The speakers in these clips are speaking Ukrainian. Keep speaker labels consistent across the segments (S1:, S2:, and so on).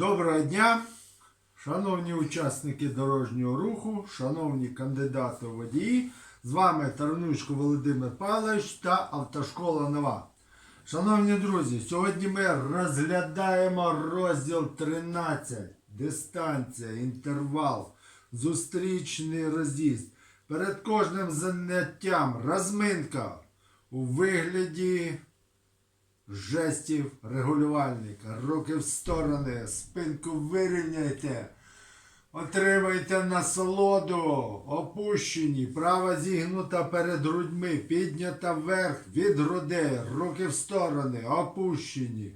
S1: Доброго дня, шановні учасники дорожнього руху, шановні кандидати у водії. З вами Таранучко Володимир Павлович та Автошкола Нова. Шановні друзі, сьогодні ми розглядаємо розділ 13. Дистанція, інтервал, зустрічний роз'їзд. Перед кожним заняттям розминка у вигляді жестів регулювальника. Руки в сторони, спинку вирівняйте. Отримайте насолоду, опущені, права зігнута перед грудьми, піднята вверх від грудей, руки в сторони, опущені.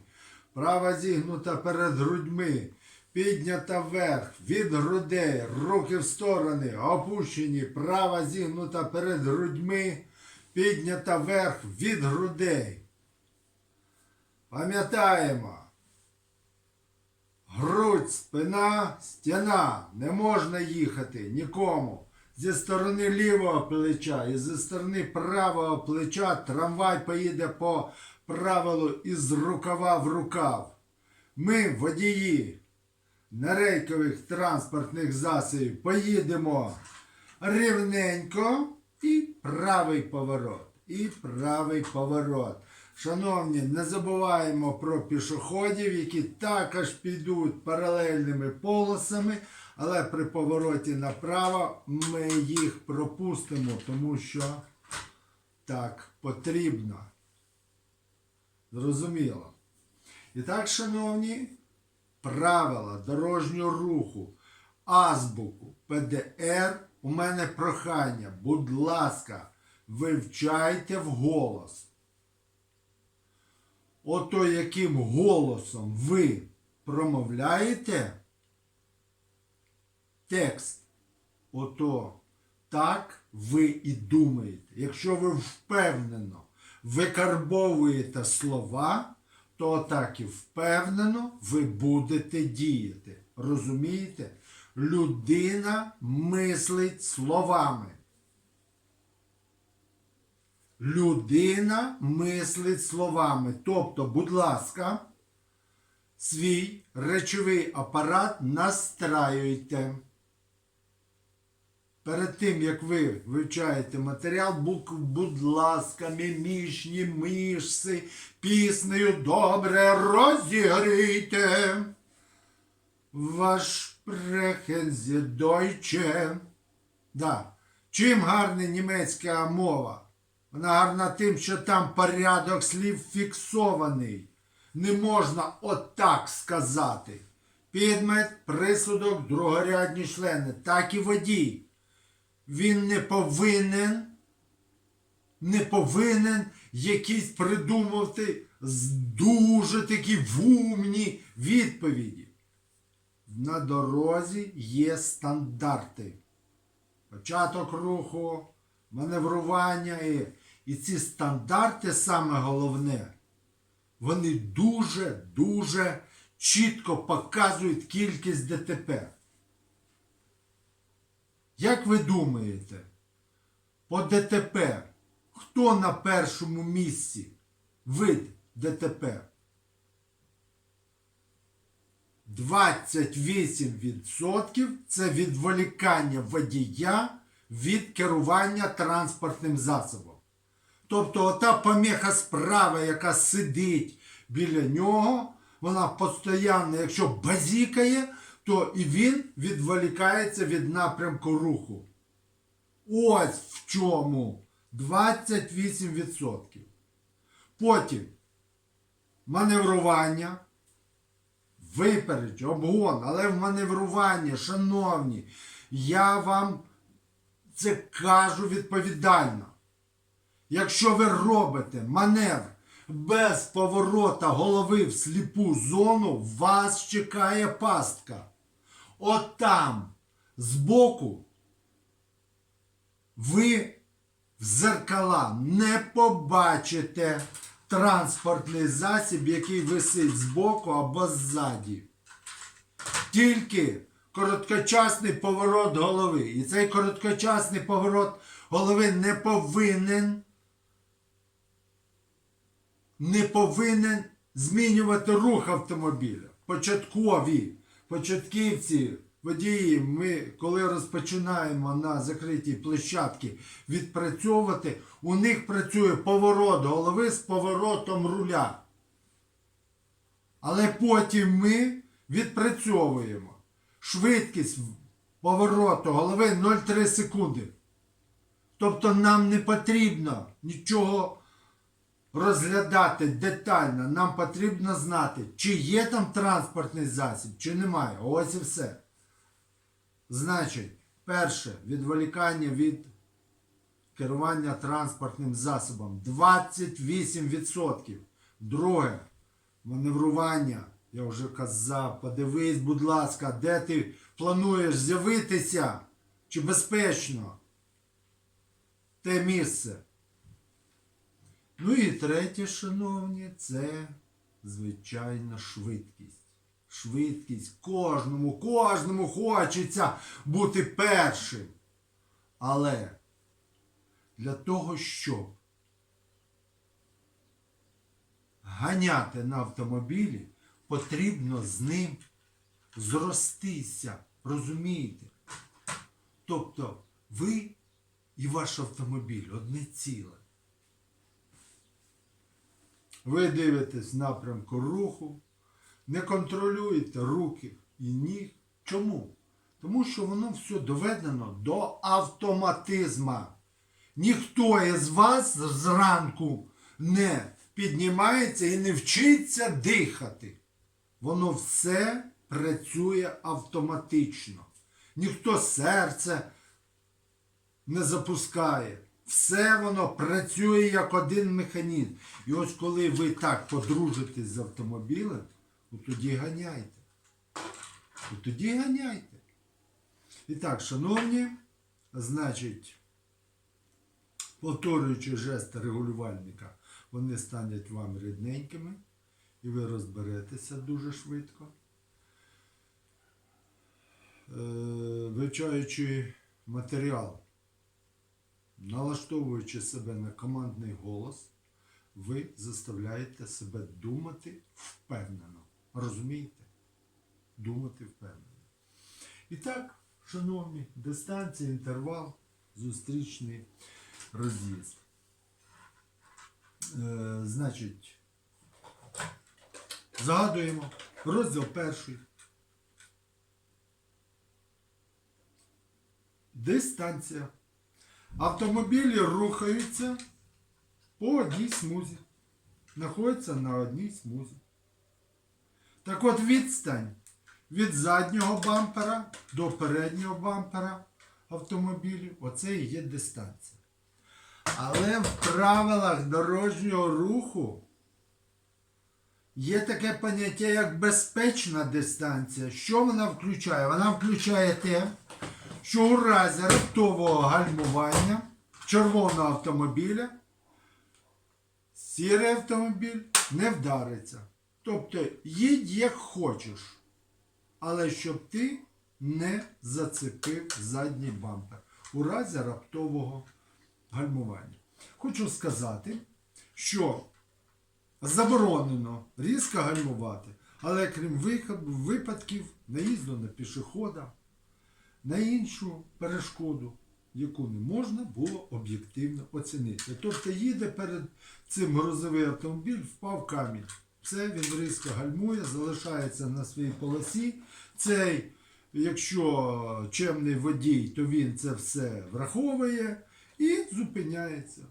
S1: Права зігнута перед грудьми, піднята вверх від грудей, руки в сторони, опущені, права зігнута перед грудьми, піднята вверх від грудей. Пам'ятаємо. Грудь, спина, стіна. Не можна їхати нікому. Зі сторони лівого плеча і зі сторони правого плеча трамвай поїде по правилу із рукава в рукав. Ми, водії нерейкових транспортних засобів, поїдемо рівненько і правий поворот. І правий поворот. Шановні, не забуваємо про пішоходів, які також підуть паралельними полосами, але при повороті направо ми їх пропустимо, тому що так потрібно. Зрозуміло. І так, шановні, правила дорожнього руху, азбуку, ПДР, у мене прохання, будь ласка, вивчайте вголос. Ото яким голосом ви промовляєте текст, ото так ви і думаєте. Якщо ви впевнено викарбовуєте слова, то так і впевнено ви будете діяти. Розумієте? Людина мислить словами. Людина мислить словами. Тобто, будь ласка, свій речовий апарат настраюйте. Перед тим, як ви вивчаєте матеріал, будь, ласка, мімічні мишці піснею добре розігрійте. Ваш прехензі дойче. Да. Чим гарна німецька мова? Вона гарна тим, що там порядок слів фіксований. Не можна отак сказати. Підмет, присудок, другорядні члени. Так і водій. Він не повинен, не повинен якісь придумувати дуже такі вумні відповіді. На дорозі є стандарти. Початок руху, маневрування і, і ці стандарти, саме головне, вони дуже-дуже чітко показують кількість ДТП. Як ви думаєте, по ДТП хто на першому місці вид ДТП? 28% це відволікання водія від керування транспортним засобом. Тобто ота поміха справа, яка сидить біля нього, вона постійно, якщо базікає, то і він відволікається від напрямку руху. Ось в чому 28%. Потім маневрування, випередь, обгон, але в маневруванні, шановні, я вам це кажу відповідально. Якщо ви робите маневр без поворота голови в сліпу зону, вас чекає пастка. От там, збоку, ви в зеркала не побачите транспортний засіб, який висить збоку або ззаді. Тільки короткочасний поворот голови. І цей короткочасний поворот голови не повинен не повинен змінювати рух автомобіля. початкові, початківці, водії, ми, коли розпочинаємо на закритій площадці відпрацьовувати, у них працює поворот голови з поворотом руля. Але потім ми відпрацьовуємо швидкість повороту голови 0,3 секунди. Тобто нам не потрібно нічого розглядати детально. Нам потрібно знати, чи є там транспортний засіб, чи немає. Ось і все. Значить, перше, відволікання від керування транспортним засобом 28%. Друге, маневрування. Я вже казав, подивись, будь ласка, де ти плануєш з'явитися? Чи безпечно те місце? Ну і третє, шановні, це звичайно швидкість. Швидкість кожному, кожному хочеться бути першим. Але для того, щоб ганяти на автомобілі, потрібно з ним зростися. Розумієте? Тобто ви і ваш автомобіль одне ціле. Ви дивитесь напрямку руху, не контролюєте руки і ніг. Чому? Тому що воно все доведено до автоматизма. Ніхто із вас зранку не піднімається і не вчиться дихати. Воно все працює автоматично. Ніхто серце не запускає. Все воно працює як один механізм. І ось коли ви так подружитесь з автомобілем, от тоді ганяйте. От тоді ганяйте. І так, шановні, значить, повторюючи жести регулювальника, вони стануть вам рідненькими, і ви розберетеся дуже швидко. Е, Вивчаючи матеріал, налаштовуючи себе на командний голос, ви заставляєте себе думати впевнено. Розумієте? Думати впевнено. І так, шановні, дистанція, інтервал, зустрічний роз'їзд. Е, значить, згадуємо розділ перший. Дистанція. Автомобілі рухаються по одній смузі. Знаходяться на одній смузі. Так от відстань від заднього бампера до переднього бампера автомобілів, оце і є дистанція. Але в правилах дорожнього руху є таке поняття, як безпечна дистанція. Що вона включає? Вона включає те, що у разі раптового гальмування червоного автомобіля сірий автомобіль не вдариться. Тобто їдь як хочеш, але щоб ти не зацепив задній бампер у разі раптового гальмування. Хочу сказати, що заборонено різко гальмувати, але крім випадків наїзду на пішохода, на іншу перешкоду, яку не можна було об'єктивно оцінити. Тобто їде перед цим грузовий автомобіль, впав камінь. Все, він різко гальмує, залишається на своїй полосі. Цей, якщо чемний водій, то він це все враховує і зупиняється,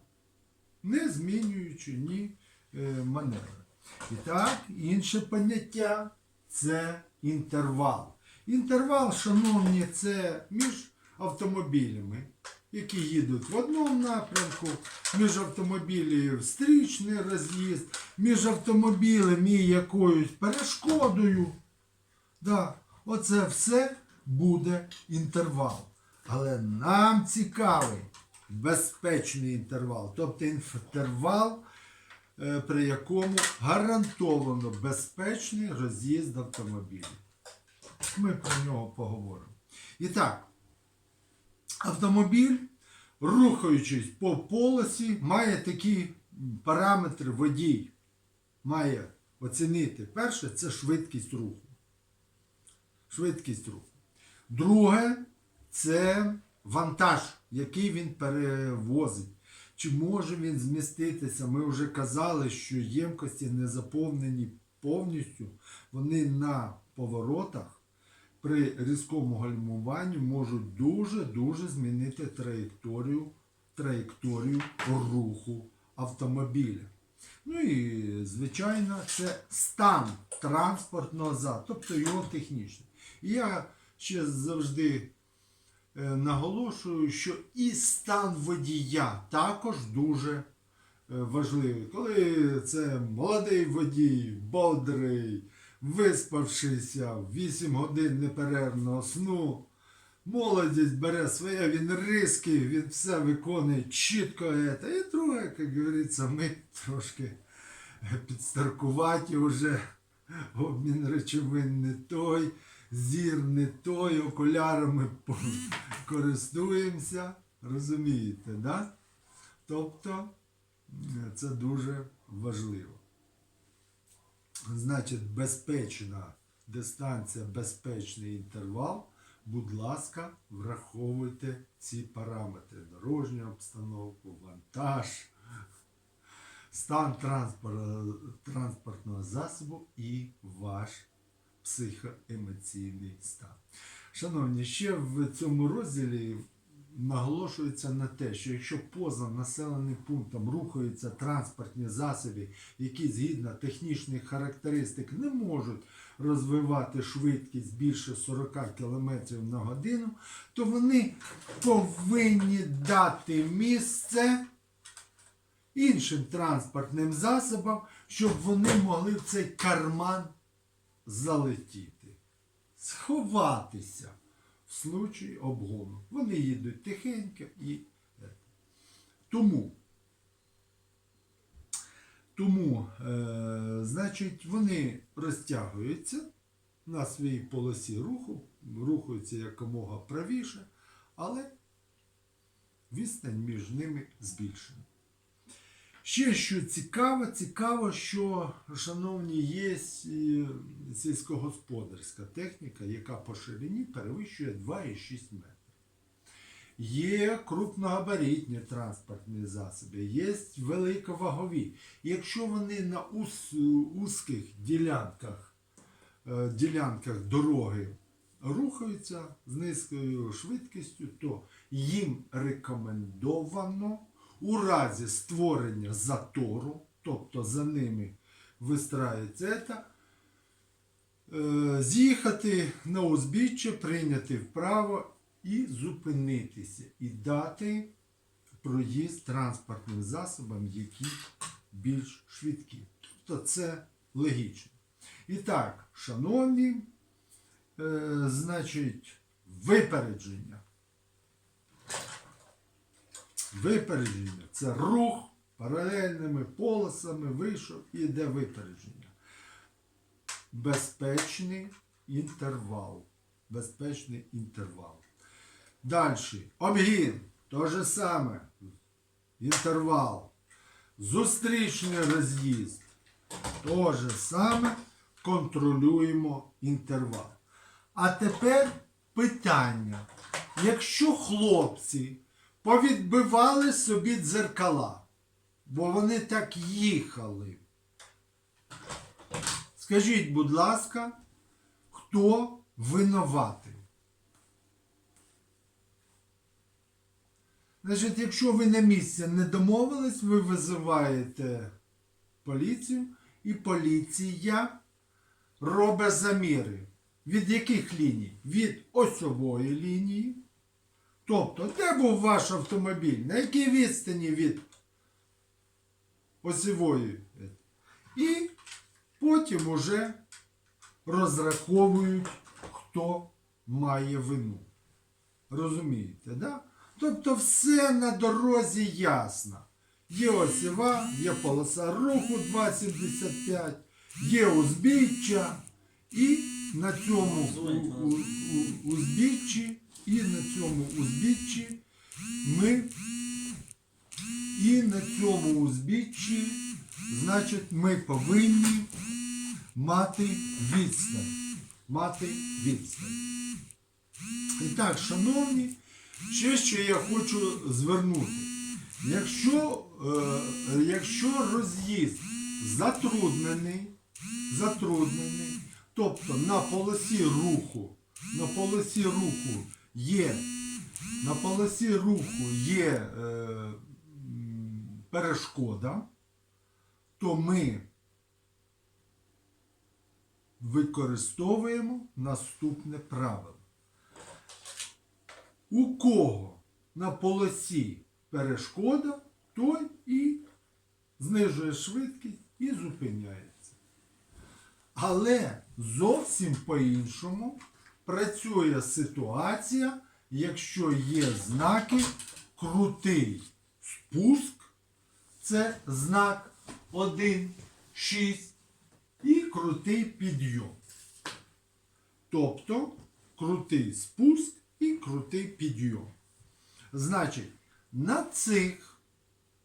S1: не змінюючи ні е, маневри. І так, інше поняття це інтервал. Інтервал, шановні, це між автомобілями, які їдуть в одному напрямку, між автомобілів стрічний роз'їзд, між автомобілем і якоюсь перешкодою. Да, оце все буде інтервал. Але нам цікавий безпечний інтервал, тобто інтервал, е, при якому гарантовано безпечний роз'їзд автомобілів. Ми про нього поговоримо. І так, автомобіль, рухаючись по полосі, має такі параметри водій. Має оцінити. Перше це швидкість руху. швидкість руху. Друге це вантаж, який він перевозить. Чи може він зміститися? Ми вже казали, що ємкості не заповнені повністю. Вони на поворотах при різкому гальмуванні можуть дуже-дуже змінити траєкторію, траєкторію руху автомобіля. Ну і, звичайно, це стан транспортного засобу, тобто його технічний. Я ще завжди е, наголошую, що і стан водія також дуже е, важливий. Коли це молодий водій, бодрий, виспавшися, 8 годин неперервного сну, молодість бере своє, він різкий, він все виконує чітко. Это. І друге, як говориться, ми трошки підстаркуваті вже, обмін речовин не той, зір не той, окулярами користуємося, розумієте, да? Тобто це дуже важливо. Значить, безпечна дистанція, безпечний інтервал. Будь ласка, враховуйте ці параметри: дорожню обстановку, вантаж, стан транспортного засобу і ваш психоемоційний стан. Шановні, ще в цьому розділі наголошується на те, що якщо поза населеним пунктом рухаються транспортні засоби, які згідно технічних характеристик не можуть розвивати швидкість більше 40 км на годину, то вони повинні дати місце іншим транспортним засобам, щоб вони могли в цей карман залетіти, сховатися в случаї обгону. Вони їдуть тихенько і. е, Тому, тому е, значить, вони розтягуються на своїй полосі руху, рухаються якомога правіше, але відстань між ними збільшена. Ще що цікаво, цікаво, що, шановні, є сільськогосподарська техніка, яка по ширині перевищує 2,6 метрів. Є крупногабаритні транспортні засоби, є великовагові. Якщо вони на ус, узких ділянках, е, ділянках дороги рухаються з низькою швидкістю, то їм рекомендовано у разі створення затору, тобто за ними вистраюється е, з'їхати на узбіччя, прийняти вправо і зупинитися, і дати проїзд транспортним засобам, які більш швидкі. Тобто це логічно. І так, шановні, е, значить, випередження. Випередження це рух паралельними полосами вийшов і йде випередження. Безпечний інтервал. Безпечний інтервал. Далі. Обгін. То же саме. Інтервал. Зустрічний роз'їзд. То же саме контролюємо інтервал. А тепер питання. Якщо хлопці повідбивали собі дзеркала, бо вони так їхали. Скажіть, будь ласка, хто винуватий? Значить, якщо ви на місці не домовились, ви визиваєте поліцію, і поліція робить заміри. Від яких ліній? Від осьової лінії. Тобто, де був ваш автомобіль? На якій відстані від осьової? І потім уже розраховують, хто має вину. Розумієте, да? Тобто все на дорозі ясно. Є осіва, є полоса руху 2,75, є узбіччя, і на цьому узбіччі, і на цьому узбіччі ми і на цьому узбіччі, значить, ми повинні мати відстань. мати відстань. І так, шановні, ще що я хочу звернути. Якщо, е, якщо роз'їзд затруднений, затруднений, тобто на полосі руху, на полосі руху є, на полосі руху є е, перешкода, то ми використовуємо наступне правило. У кого на полосі перешкода, той і знижує швидкість і зупиняється. Але зовсім по-іншому працює ситуація, якщо є знаки крутий спуск, це знак 1, 6 і крутий підйом. Тобто крутий спуск і крутий підйом. Значить, на цих,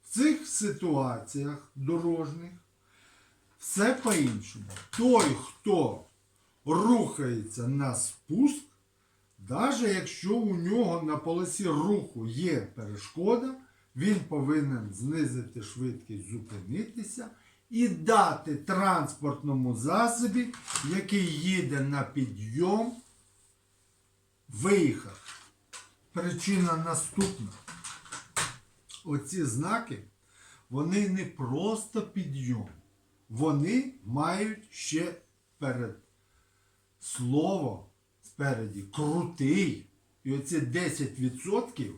S1: цих ситуаціях дорожніх все по-іншому. Той, хто рухається на спуск, навіть якщо у нього на полосі руху є перешкода, він повинен знизити швидкість, зупинитися і дати транспортному засобі, який їде на підйом, виїхати. Причина наступна. Оці знаки, вони не просто підйом. Вони мають ще перед слово спереді крутий. І оці 10%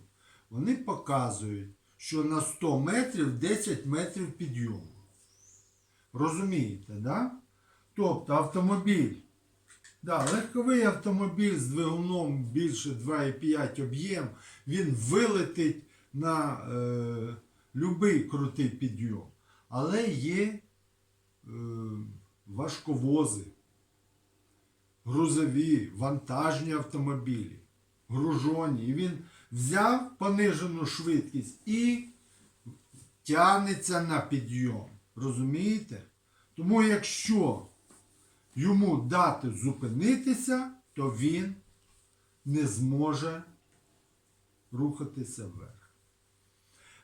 S1: вони показують, що на 100 метрів 10 метрів підйому. Розумієте, да? Тобто автомобіль, да, легковий автомобіль з двигуном більше 2,5 об'єм, він вилетить на е, будь-який крутий підйом. Але є е, важковози, грузові, вантажні автомобілі, гружоні. І він взяв понижену швидкість і тягнеться на підйом. Розумієте? Тому якщо йому дати зупинитися, то він не зможе рухатися вверх.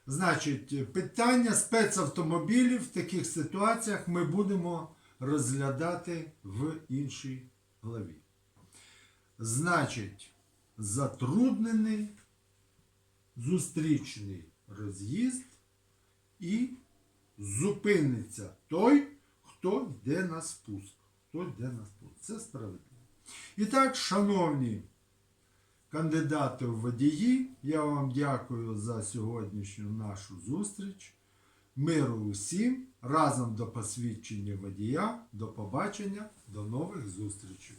S1: Значить, питання спецавтомобілів в таких ситуаціях ми будемо розглядати в іншій главі. Значить, затруднений зустрічний роз'їзд і зупиниться той, хто йде на спуск. Хто йде на спуск. Це справедливо. І так, шановні кандидати в водії, я вам дякую за сьогоднішню нашу зустріч. Миру усім, разом до посвідчення водія, до побачення, до нових зустрічей.